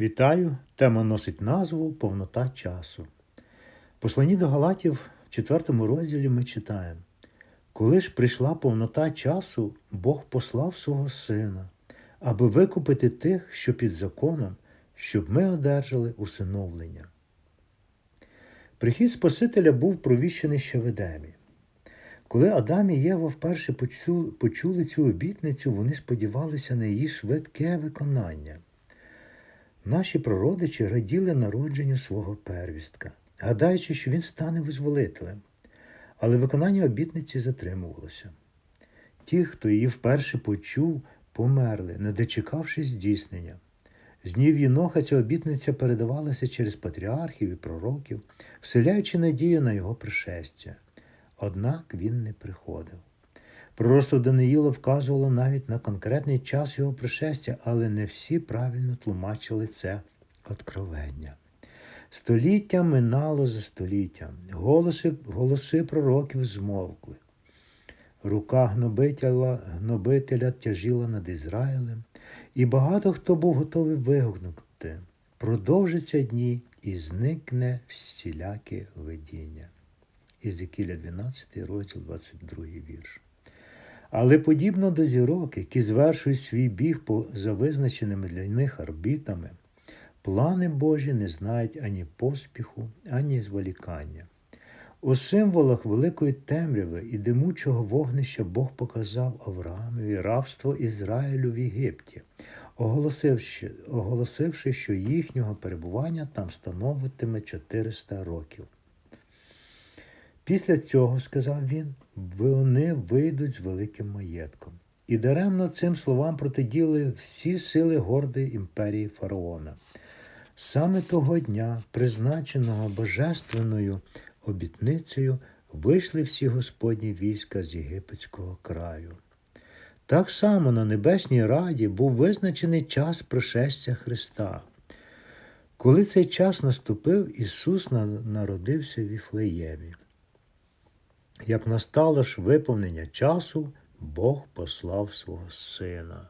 Вітаю! Тема носить назву Повнота часу. В Посланні до Галатів в 4 розділі ми читаємо: Коли ж прийшла повнота часу, Бог послав свого Сина, аби викупити тих, що під законом, щоб ми одержали усиновлення. Прихід Спасителя був провіщений ще в Едемі. Коли Адам і Єва вперше почули цю обітницю, вони сподівалися на її швидке виконання. Наші прародичі раділи народженню свого первістка, гадаючи, що він стане визволителем. Але виконання обітниці затримувалося. Ті, хто її вперше почув, померли, не дочекавшись здійснення. З днів Єноха ця обітниця передавалася через патріархів і пророків, вселяючи надію на його пришестя. Однак він не приходив. Пророцтво Даниїла вказувало навіть на конкретний час його пришестя, але не всі правильно тлумачили це откровення. Століття минало за століттям, голоси, голоси пророків змовкли. Рука гнобителя, гнобителя тяжіла над Ізраїлем, і багато хто був готовий вигукнути. Продовжаться дні і зникне всіляке видіння. Ізекіля 12, розділ 22 вірш. Але подібно до зірок, які звершують свій біг за визначеними для них орбітами, плани Божі не знають ані поспіху, ані зволікання. У символах великої темряви і димучого вогнища Бог показав Авраамові рабство Ізраїлю в Єгипті, оголосивши, оголосивши, що їхнього перебування там становитиме 400 років. Після цього, сказав він, вони вийдуть з великим маєтком. І даремно цим словам протиділи всі сили гордої імперії фараона. Саме того дня, призначеного божественною обітницею, вийшли всі господні війська з єгипетського краю. Так само на Небесній Раді був визначений час пришестя Христа. Коли цей час наступив, Ісус народився в Віфлеємі. Як настало ж виповнення часу, Бог послав свого Сина.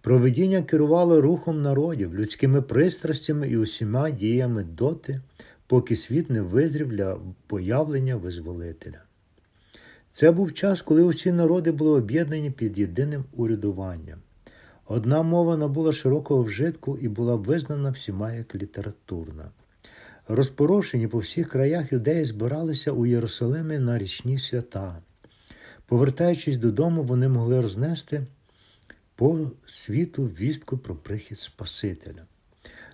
Провидіння керувало рухом народів, людськими пристрастями і усіма діями доти, поки світ не визрів для появлення визволителя. Це був час, коли усі народи були об'єднані під єдиним урядуванням. Одна мова набула широкого вжитку і була визнана всіма як літературна. Розпорошені по всіх краях юдеї збиралися у Єрусалимі на річні свята. Повертаючись додому, вони могли рознести по світу вістку про прихід Спасителя.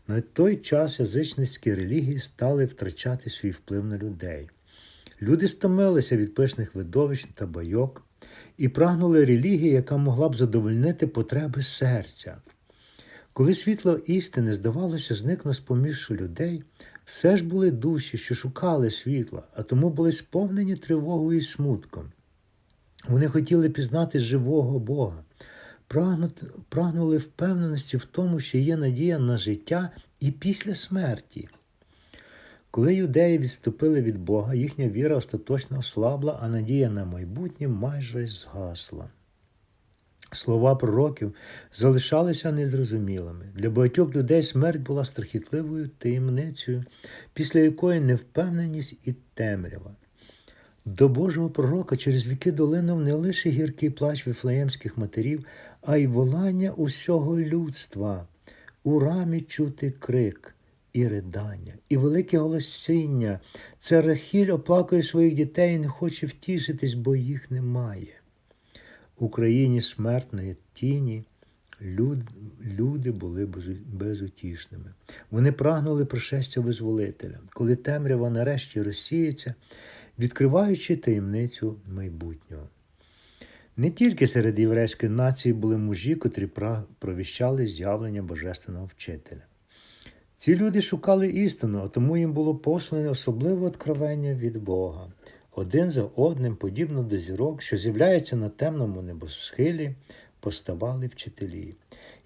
На той час язичницькі релігії стали втрачати свій вплив на людей. Люди стомилися від пишних видовищ та байок і прагнули релігії, яка могла б задовольнити потреби серця. Коли світло істини, здавалося, зникло з поміж людей, все ж були душі, що шукали світла, а тому були сповнені тривогою і смутком. Вони хотіли пізнати живого Бога, прагнули впевненості в тому, що є надія на життя і після смерті. Коли юдеї відступили від Бога, їхня віра остаточно ослабла, а надія на майбутнє майже згасла. Слова пророків залишалися незрозумілими. Для багатьох людей смерть була страхітливою таємницею, після якої невпевненість і темрява. До Божого пророка через віки долинув не лише гіркий плач віфлеємських матерів, а й волання усього людства. У рамі чути крик і ридання, і велике голосіння. Це Рахіль оплакує своїх дітей і не хоче втішитись, бо їх немає. Україні смертної тіні люд, люди були безутішними. Вони прагнули пришестя визволителя, коли темрява нарешті розсіється, відкриваючи таємницю майбутнього. Не тільки серед єврейської нації були мужі, котрі провіщали з'явлення Божественного вчителя. Ці люди шукали істину, а тому їм було послане особливе откровення від Бога один за одним, подібно до зірок, що з'являються на темному небосхилі, поставали вчителі.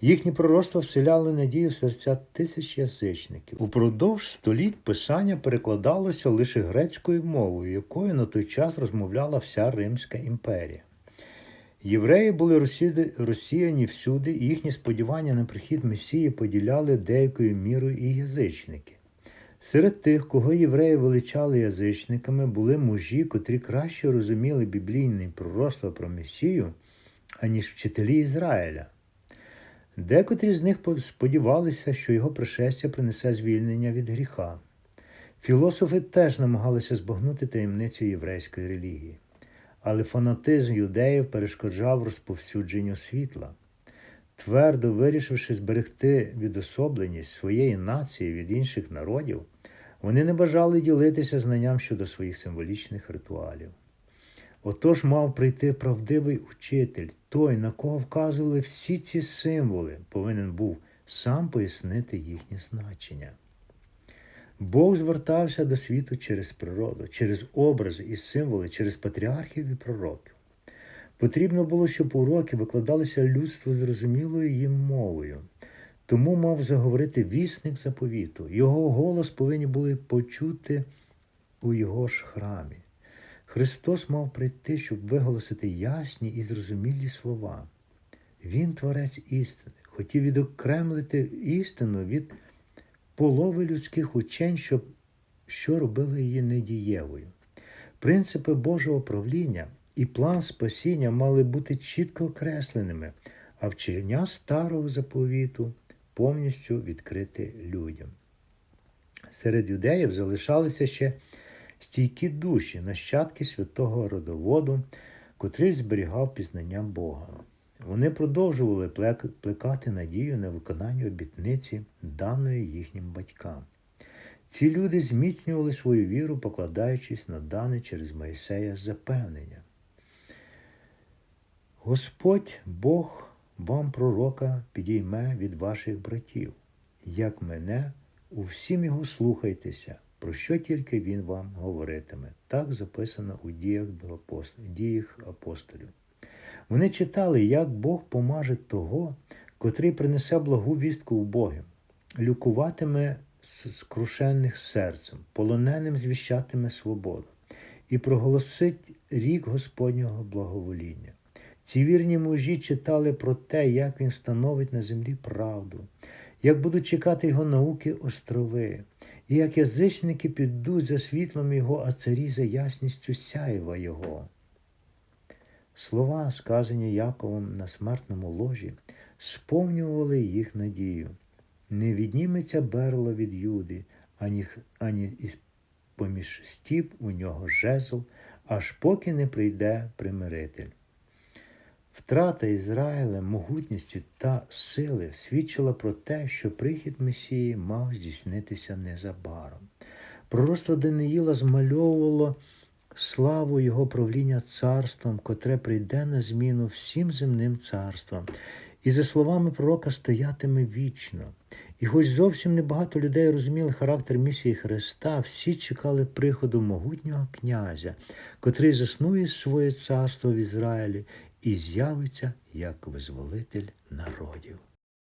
Їхні пророцтва вселяли надію в серця тисяч язичників. Упродовж століть писання перекладалося лише грецькою мовою, якою на той час розмовляла вся Римська імперія. Євреї були розсіяні всюди, і їхні сподівання на прихід Месії поділяли деякою мірою і язичники. Серед тих, кого євреї величали язичниками, були мужі, котрі краще розуміли біблійне пророцтво про Месію, аніж вчителі Ізраїля. Декотрі з них сподівалися, що його пришестя принесе звільнення від гріха. Філософи теж намагалися збагнути таємницю єврейської релігії, але фанатизм юдеїв перешкоджав розповсюдженню світла. Твердо вирішивши зберегти відособленість своєї нації від інших народів, вони не бажали ділитися знанням щодо своїх символічних ритуалів. Отож мав прийти правдивий учитель, той, на кого вказували всі ці символи, повинен був сам пояснити їхнє значення. Бог звертався до світу через природу, через образи і символи, через патріархів і пророків. Потрібно було, щоб уроки викладалися людству зрозумілою їм мовою. Тому мав заговорити вісник заповіту. Його голос повинні були почути у його ж храмі. Христос мав прийти, щоб виголосити ясні і зрозумілі слова. Він творець істини, хотів відокремлити істину від полови людських учень, щоб, що робило її недієвою. Принципи Божого правління і план спасіння мали бути чітко окресленими, а вчення старого заповіту повністю відкрити людям. Серед юдеїв залишалися ще стійкі душі, нащадки святого родоводу, котрий зберігав пізнання Бога. Вони продовжували плекати надію на виконання обітниці, даної їхнім батькам. Ці люди зміцнювали свою віру, покладаючись на дане через Моїсея запевнення. Господь Бог вам пророка підійме від ваших братів, як мене, у всім його слухайтеся, про що тільки він вам говоритиме. Так записано у діях, до апостол... діях апостолів. Вони читали, як Бог помаже того, котрий принесе благу вістку в Боги, люкуватиме скрушених серцем, полоненим звіщатиме свободу і проголосить рік Господнього благовоління. Ці вірні мужі читали про те, як він становить на землі правду, як будуть чекати його науки острови, і як язичники підуть за світлом його, а царі за ясністю сяєва його. Слова, сказані Яковом на смертному ложі, сповнювали їх надію. Не відніметься берло від Юди, ані, ані із поміж стіп у нього жезл, аж поки не прийде примиритель. Втрата Ізраїля могутності та сили свідчила про те, що прихід Месії мав здійснитися незабаром. Пророцтво Даниїла змальовувало славу його правління царством, котре прийде на зміну всім земним царствам, і, за словами пророка, стоятиме вічно. І хоч зовсім небагато людей розуміли характер місії Христа, всі чекали приходу могутнього князя, котрий заснує своє царство в Ізраїлі і з'явиться як визволитель народів.